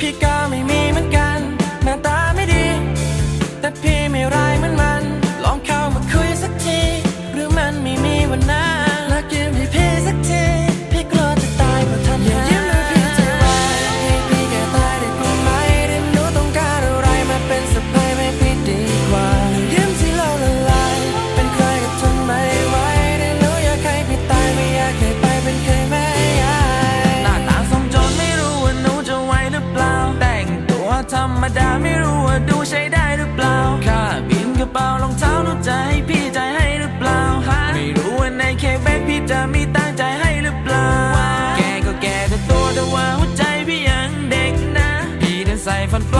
que. รมดาไม่รู้ว่าดูใช้ได้หรือเปล่าค่าบินกระเป๋ารองเท้าหนูใจพี่ใจให้หรือเปล่าไม่รู้ว่าในเคแบกพี่จะมีตั้งใจให้หรือเปล่า แกก็แกแต่ตัวแต่ว่าหัวใจพี่ยังเด็กนะ พี่เดินใส่ฟันปลอ